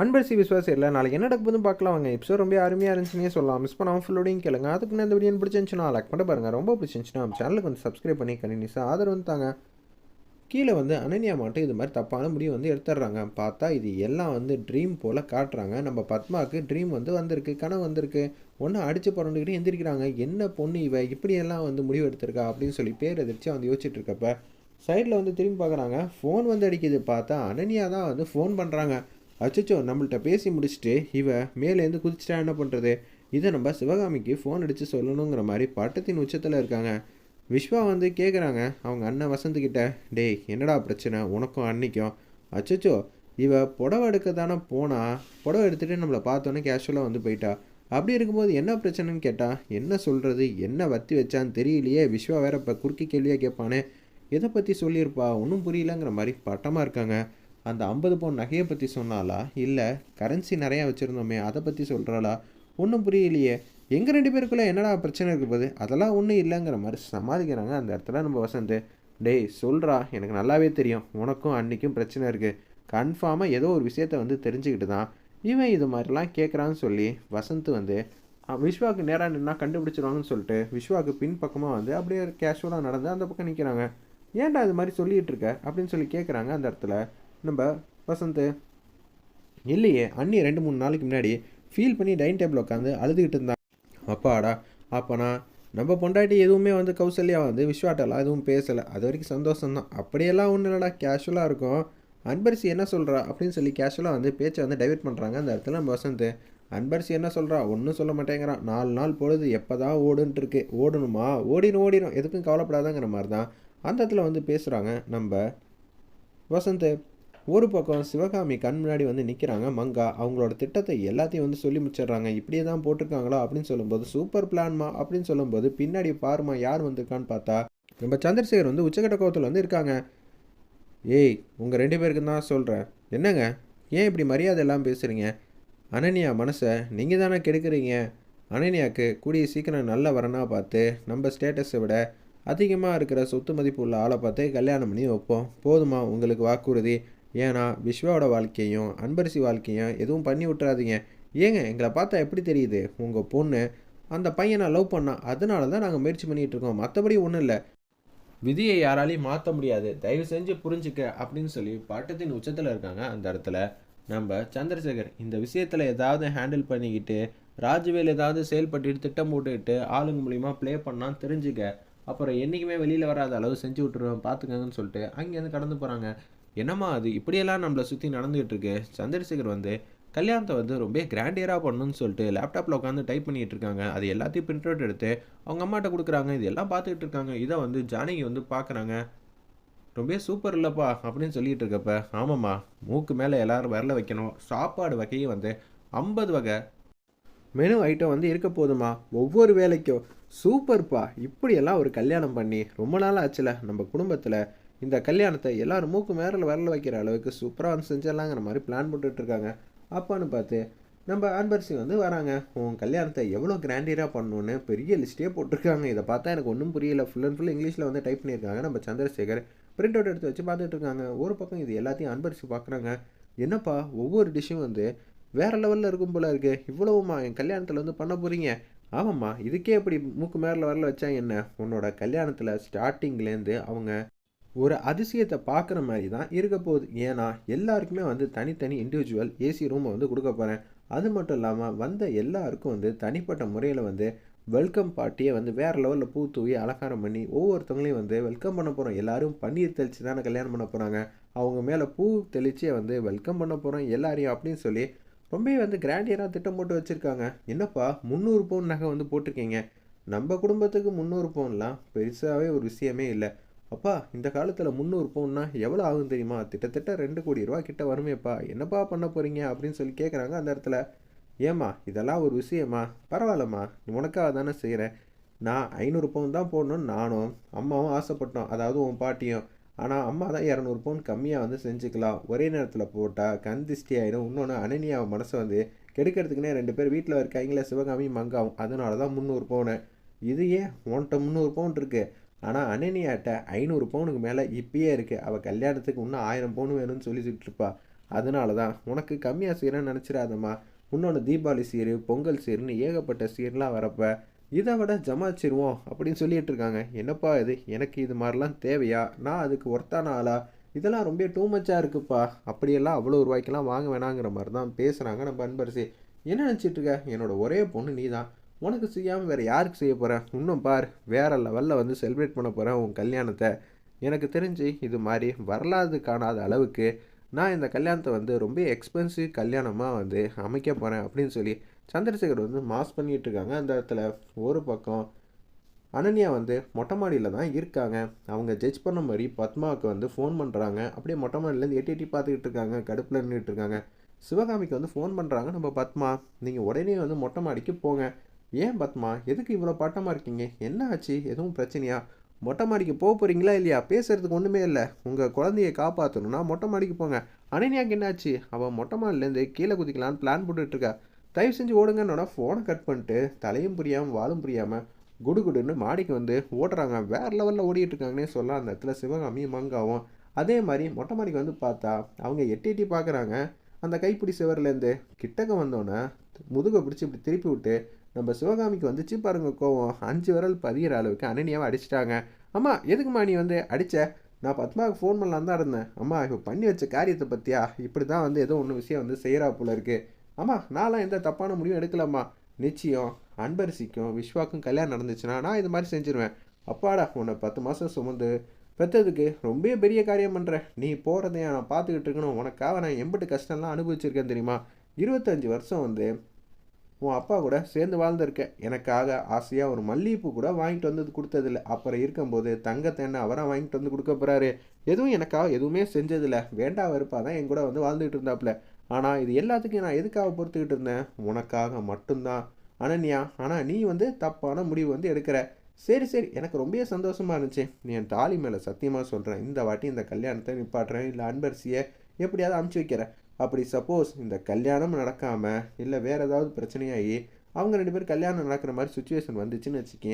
அன்பரசி விஸ்வாசம் இல்லை நாளைக்கு என்ன நடக்க பார்க்கலாம். வாங்க எபிசோட் ரொம்ப அருமையாக இருந்துச்சுன்னே சொல்லலாம். மிஸ் பண்ணாமல் ஃபுல்லோடையும் கேளுங்க. அதுக்கு முன்னாடி இந்த வீடியோ பிடிச்சிருந்துச்சுன்னா லைக் பண்ண பாருங்கள் ரொம்ப பிடிச்சிருந்துச்சுன்னா நம்ம சேனலுக்கு வந்து சப்ஸ்கிரைப் பண்ணி கண்டினியூஸாக ஆதரவு வந்து தாங்க. கீழே வந்து அனன்யா மட்டும் இது மாதிரி தப்பான முடிவு வந்து எடுத்துடுறாங்க. பார்த்தா இது எல்லாம் வந்து ட்ரீம் போல் காட்டுறாங்க. நம்ம பத்மாவுக்கு ட்ரீம் வந்து வந்திருக்கு கனவு வந்திருக்கு. ஒன்று அடித்து புரண்டுக்கிட்டு எந்திரிக்கிறாங்க. என்ன பொண்ணு இவ? இப்படியெல்லாம் வந்து முடிவு எடுத்திருக்கா? அப்படின்னு சொல்லி பேர் எதிர்த்து வந்து யோசிச்சுட்டு இருக்கப்ப சைடில் வந்து திரும்பி பார்க்குறாங்க. ஃபோன் வந்து அடிக்குது. பார்த்தா அனன்யா தான் வந்து ஃபோன் பண்ணுறாங்க அச்சச்சோ நம்மள்ட்ட பேசி முடிச்சுட்டு இவ மேலேருந்து குதிச்சிட்டா என்ன பண்ணுறது இதை நம்ம சிவகாமிக்கு ஃபோன் அடித்து சொல்லணுங்கிற மாதிரி பட்டத்தின் உச்சத்தில் இருக்காங்க. விஸ்வா வந்து கேட்குறாங்க அவங்க அண்ணன் வசந்துக்கிட்ட டேய் என்னடா பிரச்சனை? உனக்கும் அன்னைக்கும் அச்சச்சோ இவ புடவை எடுக்க தானே போனா புடவை எடுத்துகிட்டு நம்மளை பார்த்தோன்னே கேஷுவலாக வந்து போயிட்டா. அப்படி இருக்கும்போது என்ன பிரச்சனைன்னு கேட்டால் என்ன சொல்கிறது என்ன வத்தி வச்சான்னு தெரியலையே. விஸ்வா வேற இப்போ குறுக்கி கேள்வியாக கேட்பானே. எதை பற்றி சொல்லியிருப்பா? ஒன்றும் புரியலங்கிற மாதிரி பட்டமாக இருக்காங்க. அந்த ஐம்பது பவுன் நகையை பற்றி சொன்னாலா இல்லை கரன்சி நிறையா வச்சுருந்தோமே அதை பற்றி சொல்கிறாளா ஒன்றும் புரியலையே. எங்கள் ரெண்டு பேருக்குள்ளே என்னடா பிரச்சனை இருக்க போகுது அதெல்லாம் ஒன்றும் இல்லைங்கிற மாதிரி சமாளிக்கிறாங்க அந்த இடத்துல நம்ம வசந்த். டேய் சொல்கிறா எனக்கு நல்லாவே தெரியும். உனக்கும் அன்னைக்கும் பிரச்சனை இருக்குது கன்ஃபார்மாக ஏதோ ஒரு விஷயத்த வந்து தெரிஞ்சுக்கிட்டு தான் இவன் இது மாதிரிலாம் கேட்குறான்னு சொல்லி வசந்த் வந்து விஸ்வாவுக்கு நேராக நின்னா கண்டுபிடிச்சிருவாங்கன்னு சொல்லிட்டு விஸ்வாவுக்கு பின் பக்கமாக வந்து அப்படியே கேஷுவலாக நடந்து அந்த பக்கம் நிற்கிறாங்க ஏன்டா இது மாதிரி சொல்லிகிட்டு இருக்க? அப்படின்னு சொல்லி கேட்குறாங்க அந்த இடத்துல. நம்ம வசந்த் இல்லையே அண்ணி ரெண்டு மூணு நாளைக்கு முன்னாடி ஃபீல் பண்ணி டைனிங் டேபிள் உட்காந்து அழுதுகிட்டு இருந்தான். அப்பாடா அப்போனா நம்ம பொண்டாட்டி எதுவுமே வந்து கௌசல்யா வந்து விஸ்வாட்டெல்லாம் எதுவும் பேசலை. அது வரைக்கும் சந்தோஷம்தான். அப்படியெல்லாம் ஒன்றும் இல்லைடா கேஷுவலாக இருக்கும். அன்பரசி என்ன சொல்கிறா அப்படின்னு சொல்லி கேஷுவலாக வந்து பேச்சை வந்து டைவெர்ட் பண்ணுறாங்க அந்த இடத்துல நம்ம வசந்த். அன்பரசி என்ன சொல்கிறா ஒன்றும் சொல்ல மாட்டேங்கிறான். நாலு நாள் பொழுது எப்போ தான் ஓடுன்ட்டு இருக்கு. ஓடணுமா? ஓடிடும் ஓடிடும் எதுக்கும் கவலைப்படாதாங்கிற மாதிரி தான் அந்த இடத்துல வந்து பேசுகிறாங்க நம்ம வசந்த். ஒரு பக்கம் சிவகாமி கண் முன்னாடி வந்து நிற்கிறாங்க மங்கா அவங்களோட திட்டத்தை எல்லாத்தையும் வந்து சொல்லி முடிச்சிடுறாங்க. இப்படியே தான் போட்டிருக்காங்களா அப்படின்னு சொல்லும்போது சூப்பர் பிளான்மா அப்படின்னு சொல்லும்போது பின்னாடி பாருமா யார் வந்திருக்கான்னு பார்த்தா நம்ம சந்திரசேகர் வந்து உச்சக்கட்ட கோவத்தில் வந்து இருக்காங்க. ஏய் உங்கள் ரெண்டு பேருக்கு தான் சொல்கிறேன் என்னங்க? ஏன் இப்படி மரியாதை எல்லாம் பேசுகிறீங்க அனன்யா மனசை நீங்கள் தானே கெடுக்குறீங்க. அனன்யாவுக்கு கூடிய சீக்கிரம் நல்ல வரனா பார்த்து நம்ம ஸ்டேட்டஸை விட அதிகமாக இருக்கிற சொத்து மதிப்பு உள்ள ஆளை பார்த்து கல்யாணம் பண்ணி வைப்போம். போதுமா உங்களுக்கு வாக்குறுதி. ஏன்னா விஸ்வாவோட வாழ்க்கையும் அன்பரசி வாழ்க்கையும் எதுவும் பண்ணி விட்டுறாதீங்க. ஏங்க எங்களை பார்த்தா எப்படி தெரியுது? உங்கள் பொண்ணு அந்த பையனை லவ் பண்ணான் அதனால தான் நாங்கள் முயற்சி பண்ணிகிட்டு இருக்கோம். மற்றபடி ஒன்றும் இல்லை. விதியை யாராலையும் மாற்ற முடியாது. தயவு செஞ்சு புரிஞ்சுக்க அப்படின்னு சொல்லி பட்டத்தின் உச்சத்தில் இருக்காங்க அந்த இடத்துல. நம்ம சந்திரசேகர் இந்த விஷயத்தில் ஏதாவது ஹேண்டில் பண்ணிக்கிட்டு ராஜுவேல் ஏதாவது செயல்பட்டு திட்டம் போட்டுக்கிட்டு ஆளுங்க மூலிமா ப்ளே பண்ணால் தெரிஞ்சுக்க. அப்புறம் என்றைக்குமே வெளியில் வராத அளவு செஞ்சு விட்டுருவேன் பார்த்துக்கங்கன்னு சொல்லிட்டு அங்கேருந்து கடந்து போகிறாங்க என்னம்மா அது? இப்படியெல்லாம் நம்மளை சுற்றி நடந்துகிட்டு இருக்கு சந்திரசேகர் வந்து கல்யாணத்தை வந்து ரொம்ப கிராண்டியராக பண்ணணும்னு சொல்லிட்டு லேப்டாப்பில் உட்காந்து டைப் பண்ணிகிட்டு இருக்காங்க அது எல்லாத்தையும் பிரிண்ட் அவுட் எடுத்து அவங்க அம்மாட்ட கொடுக்குறாங்க. இது எல்லாம் பார்த்துக்கிட்டு இருக்காங்க இதை வந்து ஜானகி வந்து பார்க்குறாங்க. ரொம்ப சூப்பர் இல்லைப்பா அப்படின்னு சொல்லிட்டு இருக்கப்ப ஆமாம்மா மூக்கு மேலே எல்லாரும் விரல வைக்கணும். சாப்பாடு வகையும் வந்து ஐம்பது வகை மெனு ஐட்டம் வந்து இருக்க போதுமா ஒவ்வொரு வேலைக்கும். சூப்பர்ப்பா இப்படியெல்லாம் ஒரு கல்யாணம் பண்ணி ரொம்ப நாள் ஆச்சுல. நம்ம குடும்பத்தில் இந்த கல்யாணத்தை எல்லாரும் மூக்கு மேரில் விரல வைக்கிற அளவுக்கு சூப்பராக வந்து செஞ்சிடலாங்கிற மாதிரி பிளான் போட்டுட்ருக்காங்க. அப்பான்னு பார்த்து நம்ம அன்பரசி வந்து வராங்க. உன் கல்யாணத்தை எவ்வளோ கிராண்டியராக பண்ணணுன்னு பெரிய லிஸ்ட்டே போட்டிருக்காங்க. இதை பார்த்தா எனக்கு ஒன்றும் புரியல. ஃபுல் அண்ட் ஃபுல் இங்கிலீஷில் வந்து டைப் பண்ணியிருக்காங்க நம்ம சந்திரசேகர். பிரிண்ட் அவுட் எடுத்து வச்சு பார்த்துட்டு இருக்காங்க ஒரு பக்கம் இது எல்லாத்தையும் அன்பரிசி பார்க்குறாங்க. என்னப்பா ஒவ்வொரு டிஷ்ஷும் வந்து வேற லெவலில் இருக்கும் போல இருக்குது இவ்வளவுமா என் கல்யாணத்தில் வந்து பண்ண போகிறீங்க ஆமாம்மா இதுக்கே இப்படி மூக்கு மேரில் வரல வச்சா என்ன? உன்னோட கல்யாணத்தில் ஸ்டார்டிங்லேருந்து அவங்க ஒரு அதிசயத்தை பார்க்குற மாதிரி தான் இருக்க போகுது. ஏன்னா எல்லாருக்குமே வந்து தனித்தனி இண்டிவிஜுவல் ஏசி ரூமை வந்து கொடுக்க போகிறேன் அது மட்டும் இல்லாமல் வந்த எல்லாருக்கும் வந்து தனிப்பட்ட முறையில் வந்து வெல்கம் பார்ட்டியை வந்து வேறு லெவலில் பூ தூவி அலங்காரம் பண்ணி ஒவ்வொருத்தவங்களையும் வந்து வெல்கம் பண்ண போகிறோம் எல்லோரும் பன்னீர் தெளித்து தானே கல்யாணம் பண்ண போகிறாங்க அவங்க மேலே பூ தெளித்து வந்து வெல்கம் பண்ண போகிறோம் எல்லாரையும் அப்படின்னு சொல்லி ரொம்பவே வந்து கிராண்டியராக திட்டம் போட்டு வச்சுருக்காங்க. என்னப்பா முந்நூறு பவுன் நகை வந்து போட்டிருக்கீங்க. நம்ம குடும்பத்துக்கு முந்நூறு பவுன்லாம் பெருசாகவே ஒரு விஷயமே இல்லை. அப்பா இந்த காலத்தில் முந்நூறு பவுன்னா எவ்வளோ ஆகும் தெரியுமா? கிட்டத்தட்ட ரெண்டு கோடி ரூபா கிட்ட வருமேப்பா. என்னப்பா பண்ண போகிறீங்க அப்படின்னு சொல்லி கேட்குறாங்க அந்த இடத்துல. ஏம்மா இதெல்லாம் ஒரு விஷயமா? பரவாயில்லம்மா உனக்காக தானே செய்கிறேன் நான் ஐநூறு பவுன் தான் போடணும்னு நானும் அம்மாவும் ஆசைப்பட்டோம். அதாவது உன் பாட்டியும். ஆனால் அம்மா தான் இரநூறு பவுன் கம்மியாக வந்து செஞ்சுக்கலாம். ஒரே நேரத்தில் போட்டால் கண் திஷ்டி ஆகிடும் இன்னொன்று அனனியாவை மனசை வந்து கெடுக்கிறதுக்குனே ரெண்டு பேர் வீட்டில் இருக்காங்களே சிவகாமி மங்காவும். அதனால தான் முந்நூறு பவுனு. இது ஏன் உன்கிட்ட முந்நூறு பவுன் இருக்குது ஆனால் அனனியாட்ட ஐநூறு பவுனுக்கு மேலே இப்பயே இருக்குது அவள் கல்யாணத்துக்கு இன்னும் ஆயிரம் பவுன் வேணும்னு சொல்லி இருப்பா. அதனால தான் உனக்கு கம்மியாக செய்கிறேன்னு நினச்சிடாதம்மா. இன்னொன்று தீபாவளி சீர் பொங்கல் சீர்னு ஏகப்பட்ட சீர்லாம் வரப்ப இதை விட ஜமாச்சிருவோம் அப்படின்னு சொல்லிட்டு இருக்காங்க. என்னப்பா இது? எனக்கு இது மாதிரிலாம் தேவையா? நான் அதுக்கு ஒர்த்தான ஆளா? இதெல்லாம் ரொம்ப டூ மச்சாக இருக்குப்பா. அப்படியெல்லாம் அவ்வளோ ரூபாய்க்கெல்லாம் வாங்க வேணாங்கிற மாதிரி தான் பேசுகிறாங்க நம்ம அன்பரசி. என்ன நினச்சிட்டு இருக்க? என்னோட ஒரே பொண்ணு நீ தான் உனக்கு செய்யாமல் வேறு யாருக்கு செய்ய போகிறேன் இன்னும் பார் வேறு லெவலில் வந்து செலிப்ரேட் பண்ண போகிறேன் உன் கல்யாணத்தை. எனக்கு தெரிஞ்சு இது மாதிரி வரலாறு காணாத அளவுக்கு நான் இந்த கல்யாணத்தை வந்து ரொம்ப எக்ஸ்பென்சிவ் கல்யாணமாக வந்து அமைக்க போகிறேன் அப்படின்னு சொல்லி சந்திரசேகர் வந்து மாஸ் பண்ணிகிட்டு இருக்காங்க. அந்த இடத்துல ஒரு பக்கம் அனன்யா வந்து மொட்டை மாடியில் தான் இருக்காங்க. அவங்க ஜட்ஜ் பண்ண மாதிரி பத்மாவுக்கு வந்து ஃபோன் பண்ணுறாங்க அப்படியே மொட்டை மாடியிலேருந்து எட்டி எட்டி பார்த்துக்கிட்டு இருக்காங்க. கடுப்பில் நின்றுட்டு இருக்காங்க. சிவகாமிக்கு வந்து ஃபோன் பண்ணுறாங்க நம்ம பத்மா நீங்கள் உடனே வந்து மொட்டை மாடிக்கு போங்க. ஏன் பத்மா? எதுக்கு இவ்வளோ பட்டமாக இருக்கீங்க? என்ன ஆச்சு? எதுவும் பிரச்சனையா? மொட்டை மாடிக்கு போக போகிறீங்களா இல்லையா? பேசுகிறதுக்கு ஒன்றுமே இல்லை. உங்கள் குழந்தைய காப்பாற்றணும்னா மொட்டை மாடிக்கு போங்க. அனன்யாக்கு என்னாச்சு? அவள் மொட்டை மாடிலேருந்து கீழே குதிக்கலான்னு பிளான் போட்டுட்ருக்கா. தயவு செஞ்சு ஓடுங்கன்னோட ஃபோனை கட் பண்ணிட்டு தலையும் புரியாமல் வாலும் புரியாமல் குடு குடுன்னு மாடிக்கு வந்து ஓடுறாங்க வேறு லெவலில் ஓடிட்டு இருக்காங்கன்னே சொல்லலாம். அந்த இடத்துல சிவகாமியும் மங்காவும். அதே மாதிரி மொட்டை மாடிக்கு வந்து பார்த்தா அவங்க எட்டி எட்டி பார்க்குறாங்க. அந்த கைப்பிடி சிவர்லேருந்து கிட்டக்க வந்தோன்னே முதுகை பிடிச்சி இப்படி திருப்பி விட்டு நம்ம சிவகாமிக்கு வந்துச்சு பாருங்க கோவம். அஞ்சு விரல் பதிகிற அளவுக்கு அனனியாவை அடிச்சிட்டாங்க. அம்மா எதுக்குமா நீ வந்து அடித்த நான் பத்மாவுக்கு ஃபோன் பண்ணலான்னு தான் இருந்தேன். அம்மா இப்போ பண்ணி வச்ச காரியத்தை பற்றியா இப்படி தான் வந்து ஏதோ ஒன்று விஷயம் வந்து செய்கிறா போல இருக்கு. அம்மா நான்லாம் எந்த தப்பான முடிவும் எடுக்கலம்மா. நிச்சயம் அன்பரிசிக்கும் விஸ்வாக்கும் கல்யாணம் நடந்துச்சுன்னா நான் இது மாதிரி செஞ்சுருவேன். அப்பாடா உன்னை பத்து மாதம் சுமந்து பெற்றதுக்கு ரொம்ப பெரிய காரியம் பண்ணுற நீ போகிறதைய நான் பார்த்துக்கிட்டு இருக்கணும். உனக்காக நான் எம்பிட்டு கஷ்டம்லாம் அனுபவிச்சிருக்கேன் தெரியுமா? இருபத்தஞ்சி வருஷம் வந்து உன் அப்பா கூட சேர்ந்து வாழ்ந்திருக்கேன். எனக்காக ஆசையாக ஒரு மல்லிகைப்பூ கூட வாங்கிட்டு வந்து கொடுத்ததில்ல. அப்புறம் இருக்கும்போது தங்கத்தை என்ன அவராக வாங்கிட்டு வந்து கொடுக்க போகிறாரு எதுவும் எனக்காக எதுவுமே செஞ்சதில்ல. வேண்டா வெறுப்பாக தான் என் கூட வந்து வாழ்ந்துகிட்டு இருந்தாப்புல. ஆனால் இது எல்லாத்துக்கும் நான் எதுக்காக பொறுத்துக்கிட்டு இருந்தேன்? உனக்காக மட்டும்தான். அனன்யா ஆனால் நீ வந்து தப்பான முடிவு வந்து எடுக்கிற. சரி சரி. எனக்கு ரொம்ப சந்தோஷமாக இருந்துச்சு. நீ என் தாலி மேலே சத்தியமாக சொல்கிறேன் இந்த வாட்டி இந்த கல்யாணத்தை நிப்பாட்டுறேன். இல்லை அன்பரசியை எப்படியாவது அமுச்சு வைக்கிறேன். அப்படி சப்போஸ் இந்த கல்யாணம் நடக்காமல் இல்லை வேறு ஏதாவது பிரச்சனையாகி அவங்க ரெண்டு பேரும் கல்யாணம் நடக்கிற மாதிரி சுச்சுவேஷன் வந்துச்சுன்னு வச்சுக்கேன்